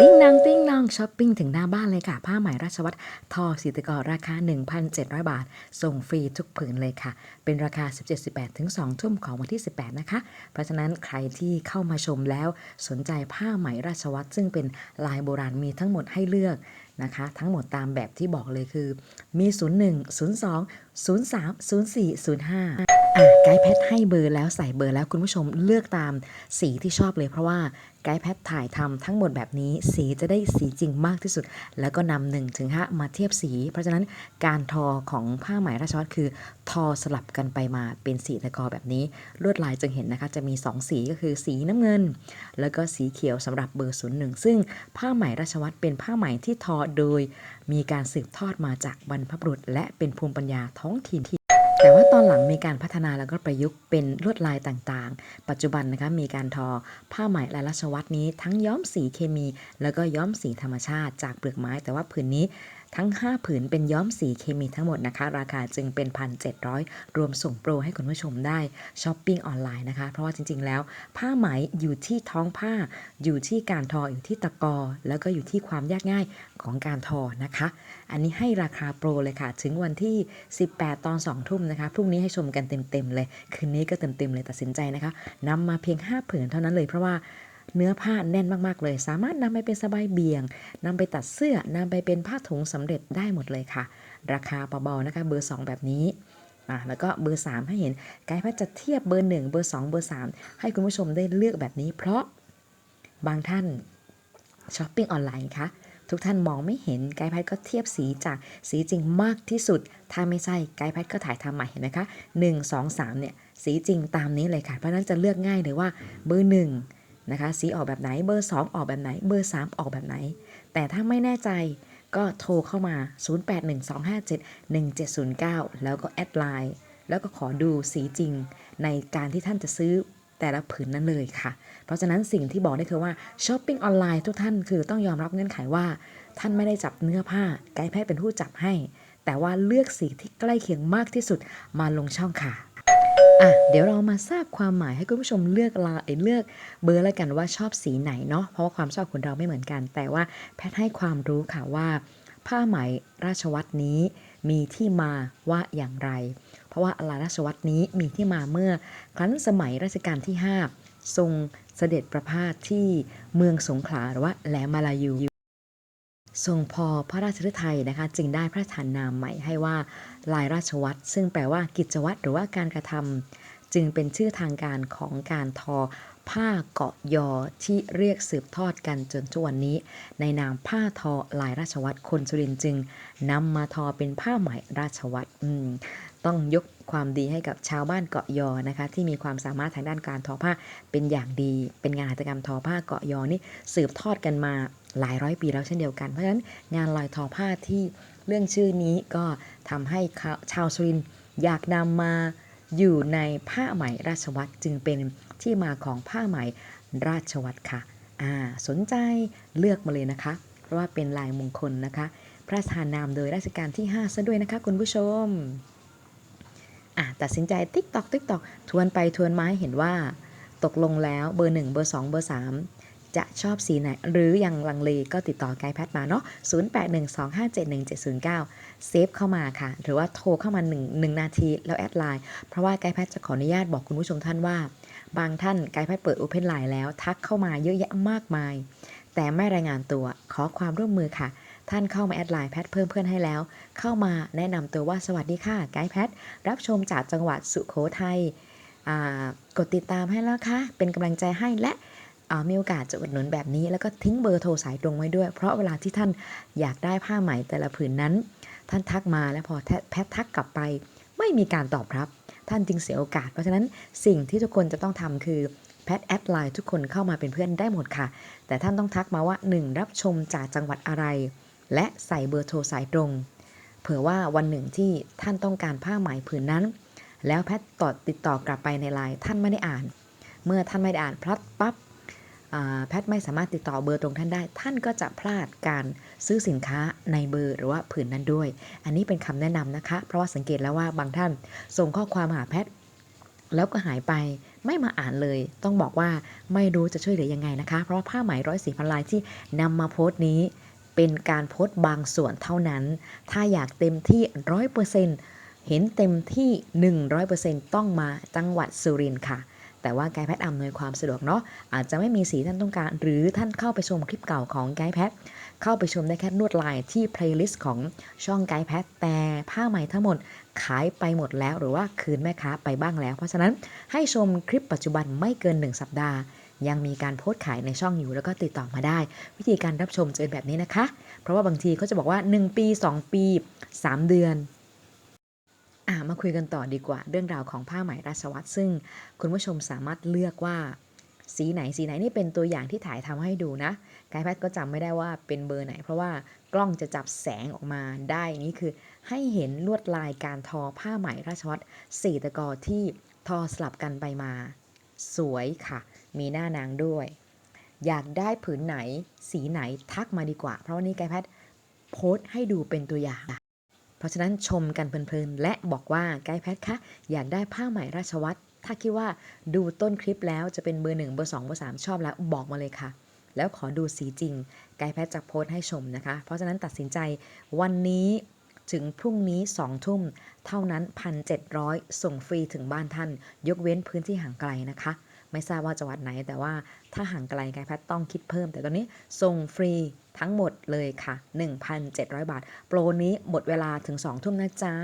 ติ้งนางติ้งนองช้อปปิ้งถึงหน้าบ้านเลยค่ะ ผ้าไหมราชวัตรทอสีตะกอราคา 1,700 บาท ส่งฟรีทุกผืนเลยค่ะ เป็นราคา 17-18 ถึง 2 ทุ่มของวันที่ 18 นะคะ เพราะฉะนั้นใครที่เข้ามาชมแล้วสนใจผ้าไหมราชวัตรซึ่งเป็นลายโบราณมีทั้งหมดให้เลือกนะคะ ทั้งหมดตามแบบที่บอกเลยคือ มี 01 02 03 04 05 อะไกด์แพทให้เบอร์แล้วใส่เบอร์แล้วคุณผู้ชมเลือกตามสีที่ชอบเลยเพราะว่าไกด์แพทถ่ายทำทั้งหมดแบบนี้ สีจะได้สีจริงมากที่สุด แล้วก็นำหนึ่งถึงห้ามาเทียบสี เพราะฉะนั้นการทอของผ้าไหมราชวัตรคือ ทอสลับกันไปมาเป็นสีตะกอแบบนี้ ลวดลายจึงเห็นนะคะ จะมี 2 สีก็คือสีน้ำเงิน แล้วก็สีเขียวสำหรับเบอร์ศูนย์หนึ่งซึ่งผ้าไหมราชวัตรเป็นผ้าไหมที่ทอโดย มีการสืบทอดมาจากบรรพบุรุษ และเป็นภูมิปัญญาท้องถิ่นที่ แต่ว่าตอนหลังมีการพัฒนาแล้วก็ประยุกต์เป็นลวดลายต่างๆ ปัจจุบันนะคะมีการทอผ้าไหมลายราชวัตรนี้ทั้งย้อมสีเคมี แล้วก็ย้อมสีธรรมชาติจากเปลือกไม้ แต่ว่าผืนนี้ ทั้ง 5 ผืนเป็นย้อมสีเคมีทั้งหมดนะคะ ราคาจึงเป็น 1,700 รวมส่งโปรให้คุณผู้ชมได้ช้อปปิ้งออนไลน์นะคะ เพราะว่าจริง ๆ แล้ว ผ้าไหมอยู่ที่ท้องผ้า อยู่ที่การทออยู่ที่ตะกอ แล้วก็อยู่ที่ความยากง่ายของการทอนะคะ อันนี้ให้ราคาโปรเลยค่ะ ถึงวันที่ 18 ตอน 2 ทุ่มนะคะ พรุ่งนี้ให้ชมกันเต็มๆเลย คืนนี้ก็เต็มๆเลยตัดสินใจนะคะนำมาเพียง 5 ผืนเท่านั้นเลยเพราะว่า เนื้อผ้าแน่นมาก ๆ เลย สามารถนำไปเป็นสบายเบี่ยงนำไปตัดเสื้อนำไปเป็นผ้าถุงสำเร็จได้หมดเลยค่ะ ราคาเบาๆนะคะเบอร์ 2 แบบนี้อะแล้วก็เบอร์ 3 ให้เห็นไกด์พัดจะเทียบเบอร์ 1 เบอร์ 2 เบอร์ 3 ให้คุณผู้ชมได้เลือกแบบนี้ เพราะบางท่านช้อปปิ้งออนไลน์คะทุกท่านมองไม่เห็นไกด์แพทก็เทียบสีจากสีจริงมากที่สุด ถ้าไม่ใช่ไกด์แพทก็ถ่ายทำใหม่เห็นไหมคะ 1 2 3เนี่ยสีจริงตามนี้เลยค่ะ เพราะฉะนั้นจะเลือกง่ายเลยว่าเบอร์ 1 นะคะสีออกแบบไหนเบอร์ 2 ออกแบบไหนเบอร์ 3 ออกแบบไหน แต่ถ้าไม่แน่ใจก็โทรเข้ามา 0812571709 แล้วก็แอดไลน์แล้วก็ขอดูสีจริงในการที่ท่านจะซื้อแต่ละผืนนั้นเลยค่ะ เพราะฉะนั้นสิ่งที่บอกได้คือว่าช้อปปิ้งออนไลน์ทุกท่านคือต้องยอมรับเงื่อนไขว่า ท่านไม่ได้จับเนื้อผ้า ไกด์แพทย์เป็นผู้จับให้ แต่ว่าเลือกสีที่ใกล้เคียงมากที่สุดมาลงช่องค่ะ อะเดี๋ยวเรามาทราบความหมายให้คุณผู้ชมเลือกลาเลือกเบอร์แล้วกันว่าชอบสีไหนเนาะเพราะว่าความชอบคนเราไม่เหมือนกัน แต่ว่าแพทย์ให้ความรู้ค่ะว่า ผ้าไหมราชวัตรนี้มีที่มาว่าอย่างไร เพราะว่าลาราชวัตรนี้มีที่มาเมื่อครั้นสมัยรัชกาลที่ 5 ทรงเสด็จประพาสที่เมืองสงขลาหรือว่าแหลมมาลายู ทรงพอพระราชฤทัยนะคะ จึงได้พระราชทานนามใหม่ให้ว่าลายราชวัตรซึ่งแปลว่ากิจวัตรหรือว่าการกระทำจึงเป็นชื่อทางการของการทอ ผ้าเกาะยอที่เรียกสืบทอดกันจนทุกวันนี้ ในนามผ้าทอลายราชวัตรคนสุรินจึงนำมาทอเป็นผ้าไหมราชวัตรต้องยกความดีให้กับชาวบ้านเกาะยอนะคะ ที่มีความสามารถทางด้านการทอผ้าเป็นอย่างดี เป็นงานหัตถกรรมทอผ้าเกาะยอนี่สืบทอดกันมาหลายร้อยปีแล้วเช่นเดียวกันเพราะฉะนั้นงานลายทอผ้าที่เรื่องชื่อนี้ก็ทำให้ชาวสุรินอยากนำมาอยู่ในผ้าไหมราชวัตรจึงเป็น ที่มาของผ้าไหมราชวัตรค่ะอ่าสนใจเลือกมาเลยนะคะ เพราะว่าเป็นลายมงคลนะคะ พระราชทานนามโดยรัชกาลที่ 5 ซะด้วยนะคะคุณผู้ชมอะตัดสินใจติ๊กตอกติ๊กตอกทวนไปทวนมาให้เห็นว่า ตกลงแล้วเบอร์ 1 เบอร์ 2 เบอร์ 3 จะชอบสีไหน หรือยังลังเลก็ติดต่อไกด์แพทมาเนาะ0812571709 เซฟเข้ามาค่ะ หรือว่าโทรเข้ามา 1 1 นาทีแล้วแอดไลน์ เพราะว่าไกด์แพทจะขออนุญาตบอกคุณผู้ชมท่านว่า บางท่านไกด์แพทเปิด Open Line แล้วทักเข้ามาเยอะแยะมากมาย แต่ไม่รายงานตัวขอความร่วมมือค่ะ ท่านเข้ามาแอดไลน์แพทเพิ่มเพื่อนให้แล้ว เข้ามาแนะนำตัวว่าสวัสดีค่ะไกด์แพทรับชมจากจังหวัดสุโขทัยกดติดตามให้แล้วค่ะ เป็นกำลังใจให้และมีโอกาสจะอุดหนุนแบบนี้ แล้วก็ทิ้งเบอร์โทรสายตรงไว้ด้วย เพราะเวลาที่ท่านอยากได้ผ้าไหมแต่ละผืนนั้น ท่านทักมาแล้วพอแพททักกลับไป ไม่มีการตอบรับ ท่านจึงเสียโอกาส เพราะฉะนั้นสิ่งที่ทุกคนจะต้องทำคือแพทแอดไลน์ทุกคนเข้ามาเป็นเพื่อนได้หมดค่ะ แต่ท่านต้องทักมาว่า 1 รับชมจากจังหวัดอะไร และใส่เบอร์โทรสายตรง เผื่อว่าวันหนึ่งที่ท่านต้องการผ้าไหมผืนนั้น แล้วแพทตอดติดต่อกลับไปในไลน์ท่านไม่ได้อ่าน เมื่อท่านไม่ได้อ่านพลัดปั๊บ แพทย์ไม่สามารถติดต่อเบอร์ตรงท่านได้ ท่านก็จะพลาดการซื้อสินค้าในเบอร์หรือว่าผืนนั้นด้วย อันนี้เป็นคำแนะนำนะคะ เพราะว่าสังเกตแล้วว่าบางท่านส่งข้อความหาแพทย์แล้วก็หายไปไม่มาอ่านเลย ต้องบอกว่าไม่รู้จะช่วยเหลือยังไงนะคะ เพราะว่าผ้าไหมร้อยสีพันลายที่นำมาโพสต์นี้ เป็นการโพสต์บางส่วนเท่านั้น ถ้าอยากเต็มที่ร้อยเปอร์เซ็นต์เห็นเต็มที่ 100%ต้องมาจังหวัดสุรินทร์ค่ะ แต่ว่าไกด์แพทย์อำนวยความสะดวกเนาะอาจจะไม่มีสีท่านต้องการ หรือท่านเข้าไปชมคลิปเก่าของไกด์แพทย์เข้าไปชมได้แค่ลวดลายที่ playlist ของช่องไกด์แพทย์แต่ผ้าไหมทั้งหมดขายไปหมดแล้ว หรือว่าคืนแม่ค้าไปบ้างแล้ว เพราะฉะนั้นให้ชมคลิปปัจจุบันไม่เกิน 1 สัปดาห์ ยังมีการโพสต์ขายในช่องอยู่แล้วก็ติดต่อมาได้ วิธีการรับชมจะเป็นแบบนี้นะคะ เพราะว่าบางทีเขาจะบอกว่า 1 ปี 2 ปี 3 เดือน อ่ามาคุยกันต่อดีกว่า เรื่องราวของผ้าไหมราชวัตรซึ่งคุณผู้ชมสามารถเลือกว่าสีไหนสีไหนนี่เป็นตัวอย่างที่ถ่ายทำให้ดูนะกด์แพทย์ก็จำไม่ได้ว่าเป็นเบอร์ไหน เพราะว่ากล้องจะจับแสงออกมาได้นี่คือให้เห็นลวดลายการทอผ้าไหมราชวัตรสี่ตะกอที่ทอสลับกันไปมา สวยค่ะ มีหน้านางด้วย อยากได้ผืนไหนสีไหนทักมาดีกว่า เพราะวันนี้กด์แพทย์โพสต์ให้ดูเป็นตัวอย่าง ราะฉะนั้นชมกันเพลินๆและบอกว่าไกด์แพทย์คะอยากได้ผ้าไหมราชวัตรถ้าคิดว่าดูต้นคลิปแล้วจะเป็นเบอร์หนึ่งเบอร์สองเบอร์สามชอบแล้วบอกมาเลยค่ะ แล้วขอดูสีจริง ไกด์แพทย์จะโพสต์ให้ชมนะคะ เพราะฉะนั้นตัดสินใจวันนี้ถึงพรุ่งนี้2ทุ่ม เท่านั้น 1,700 ส่งฟรีถึงบ้านท่าน ยกเว้นพื้นที่ห่างไกลนะคะ ไม่ทราบว่าจังหวัดไหน แต่ว่าถ้าห่างไกลไกด์แพทย์ต้องคิดเพิ่ม แต่ตอนนี้ส่งฟรีทั้งหมดเลยค่ะ 1,700 บาท โปรนี้หมดเวลาถึง 2 ทุ่มนะจ๊ะ